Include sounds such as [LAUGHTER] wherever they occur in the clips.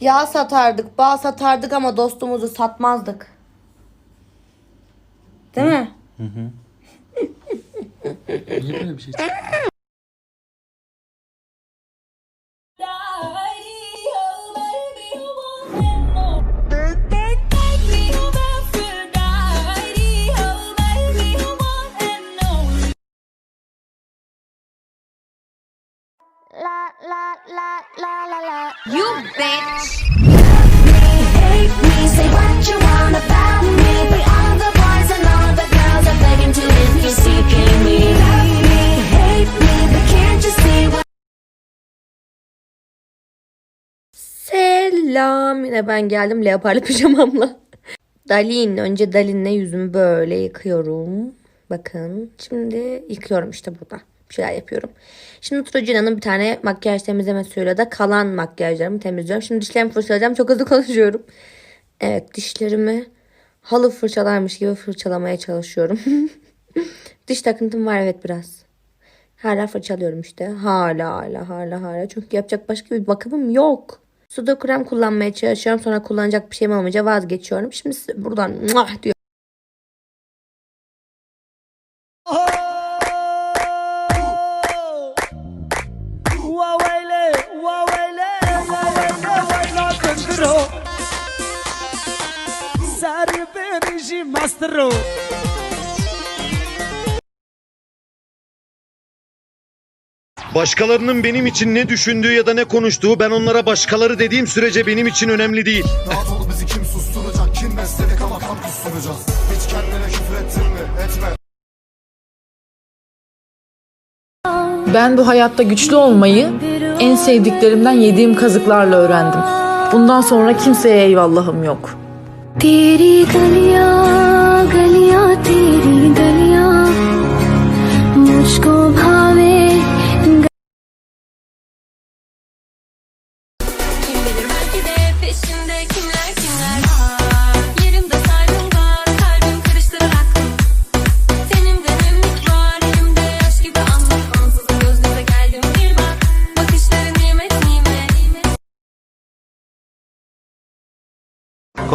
Yağ satardık, bal satardık ama dostumuzu satmazdık. Değil mi? Niye böyle bir şey You [LAUGHS] hate me, but can't you see what Selam. Yine ben geldim leoparlı [LAUGHS] pijamamla. Dalin. Önce Dalin'le yüzümü böyle yıkıyorum. Bakın. Şimdi yıkıyorum işte burada. Bir şeyler yapıyorum. Şimdi Trocina'nın bir tane makyaj temizleme suyuyla da kalan makyajlarımı temizliyorum. Şimdi dişlerimi fırçalayacağım. Çok hızlı [LAUGHS] konuşuyorum. Evet dişlerimi halı fırçalarmış gibi fırçalamaya çalışıyorum. [LAUGHS] Diş takıntım var evet biraz. Hala fırçalıyorum işte. Hala hala hala hala. Çünkü yapacak başka bir bakımım yok. Suda krem kullanmaya çalışıyorum. Sonra kullanacak bir şeyim olmayınca vazgeçiyorum. Şimdi buradan muah diyor. Mastro. Başkalarının benim için ne düşündüğü ya da ne konuştuğu ben onlara başkaları dediğim sürece benim için önemli değil. Rahat ol bizi kim susturacak Kim besledik ama kan kusturacağız Hiç kendine küfür ettin mi etme Ben bu hayatta güçlü olmayı en sevdiklerimden yediğim kazıklarla öğrendim. Bundan sonra kimseye eyvallahım yok. तेरी गलियाँ गलियाँ तेरी गलियाँ। मुझको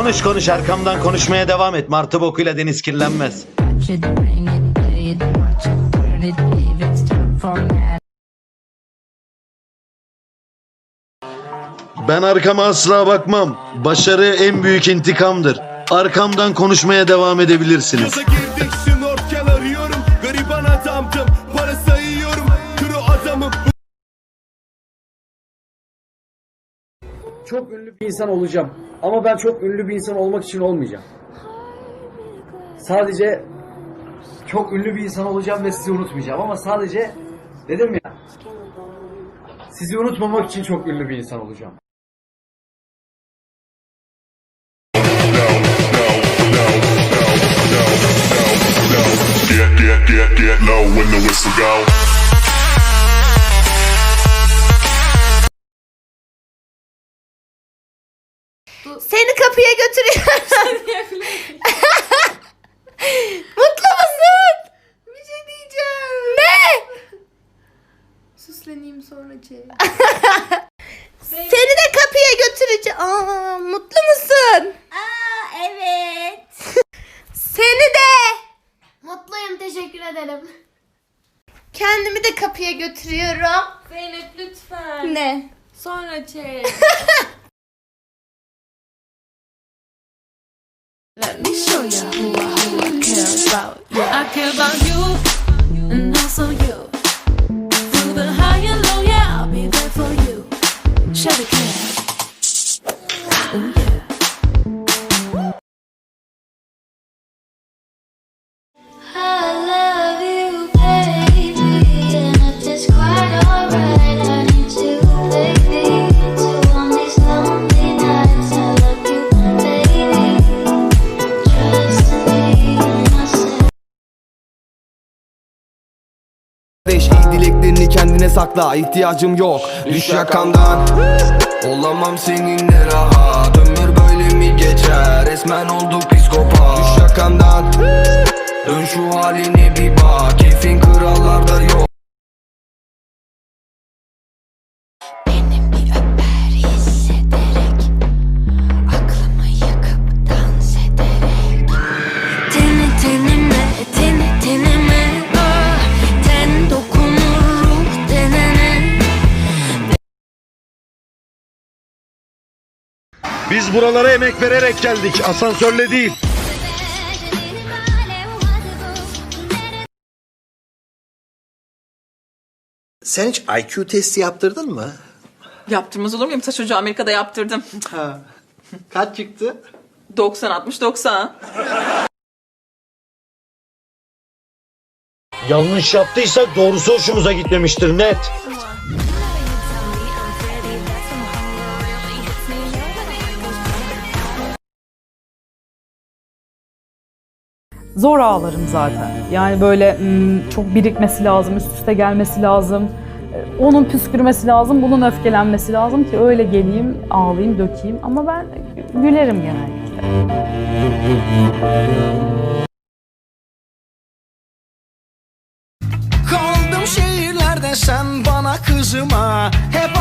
Konuş konuş arkamdan konuşmaya devam et. Martı bokuyla deniz kirlenmez. Ben arkama asla bakmam. Başarı en büyük intikamdır. Arkamdan konuşmaya devam edebilirsiniz. Çok ünlü bir insan olacağım. Ama ben çok ünlü bir insan olmak için olmayacağım. Sadece çok ünlü bir insan olacağım ve sizi unutmayacağım ama sadece dedim ya sizi unutmamak için çok ünlü bir insan olacağım. Get get get get low when the whistle go Seni kapıya götürüyorum. [LAUGHS] Mutlu musun? Bir şey diyeceğim. Ne? Süsleneyim sonra çek. [LAUGHS] Seni de kapıya götüreceğim. Aa, mutlu musun? Aa evet. [LAUGHS] Seni de. Mutluyum teşekkür ederim. Kendimi de kapıya götürüyorum. Zeynep lütfen. Ne? Sonra çek. Show you who I, who I care about. Yeah. I care about you sakla ihtiyacım yok. Düş yakamdan. Olamam seninle rahat. Ömür böyle mi geçer? Resmen olduk psikopat. Düş yakamdan. Dön şu haline bir Biz buralara emek vererek geldik. Asansörle değil. Sen hiç IQ testi yaptırdın mı? Yaptırmaz olur muyum? Taş Hoca Amerika'da yaptırdım. Ha. Kaç çıktı? 90 60 90. Yanlış yaptıysak doğrusu hoşumuza gitmemiştir net. Zor ağlarım zaten. Yani böyle hmm, çok birikmesi lazım, üst üste gelmesi lazım. Ee, Onun püskürmesi lazım, bunun öfkelenmesi lazım ki öyle geleyim, ağlayayım, dökeyim. Ama ben gülerim genellikle. Kaldım şehirlerde sen bana kızma Hep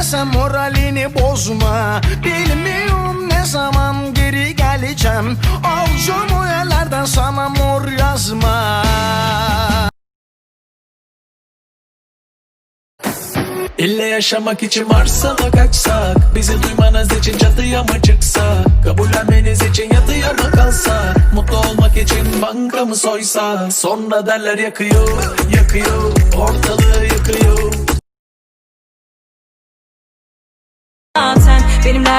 edemezsem moralini bozma. Bilmiyorum ne zaman geri geleceğim. O yerlerden sana mor yazma. İlle yaşamak için varsa mı kaçsak. Bizi duymanız için çatıya mı çıksak? Kabullenmeniz için yatıya mı kalsak. Mutlu olmak için banka mı soysa Sonra derler yakıyor, yakıyor Ortalığı yıkıyor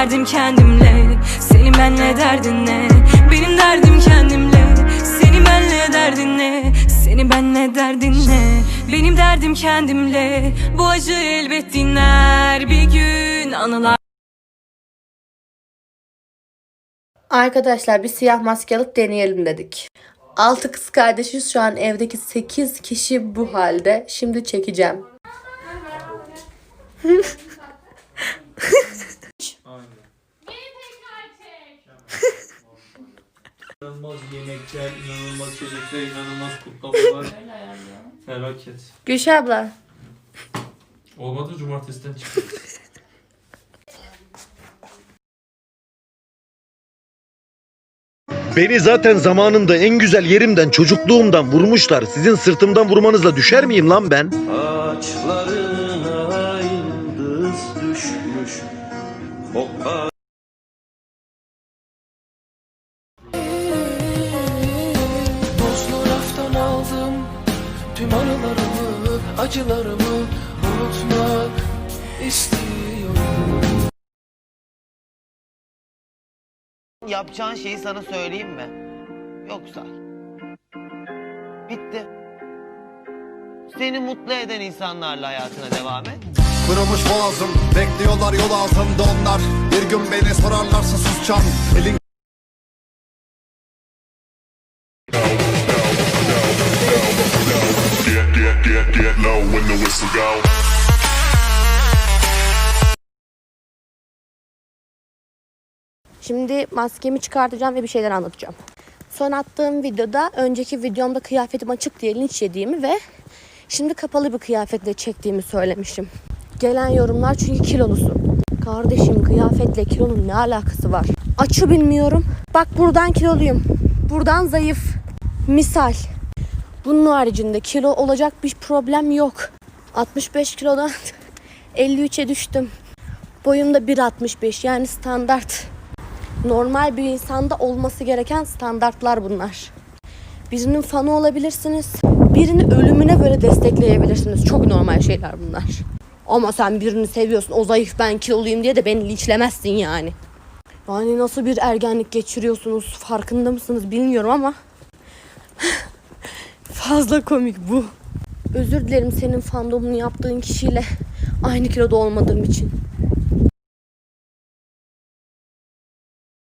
derdim kendimle. Senin benle derdin ne? Benim derdim kendimle. Senin benle derdin ne? Senin benle derdin ne? Benim derdim kendimle. Bu acı elbet dinler. Bir gün anılar. Arkadaşlar bir siyah maske alıp deneyelim dedik. Altı kız kardeşiz. Şu an evdeki 8 kişi bu halde. Şimdi çekeceğim. [LAUGHS] İnanılmaz yemekler, inanılmaz çocuklar, inanılmaz kutlamalar. Felaket. Gülşah abla. Olmadı cumartesiden çıktı. Beni zaten zamanında en güzel yerimden çocukluğumdan vurmuşlar. Sizin sırtımdan vurmanızla düşer miyim lan ben? Ağaçlarına yıldız düşmüş Bozlu acılarımı Unutmak istiyorum Yapacağın şeyi sana söyleyeyim mi? Yoksa. Bitti. Seni mutlu eden insanlarla hayatına devam et. Kırılmış boğazım Bekliyorlar yol altında onlar Bir gün beni sorarlarsa susacağım Elin get, low when the whistle go Şimdi maskemi çıkartacağım ve bir şeyler anlatacağım. Son attığım videoda önceki videomda kıyafetim açık diye linç yediğimi ve şimdi kapalı bir kıyafetle çektiğimi söylemişim. Gelen yorumlar çünkü kilolusun. Kardeşim kıyafetle kilonun ne alakası var? Açı bilmiyorum. Bak buradan kiloluyum. Buradan zayıf. Misal. Bunun haricinde kilo olacak bir problem yok. 65 kilodan [LAUGHS] 53'e düştüm. Boyum da 1.65 yani standart. Normal bir insanda olması gereken standartlar bunlar. Birinin fanı olabilirsiniz. Birini ölümüne böyle destekleyebilirsiniz. Çok normal şeyler bunlar. Ama sen birini seviyorsun. O zayıf ben kiloluyum diye de beni linçlemezsin yani. Yani nasıl bir ergenlik geçiriyorsunuz farkında mısınız bilmiyorum ama fazla komik bu. Özür dilerim senin fandomunu yaptığın kişiyle aynı kiloda olmadığım için.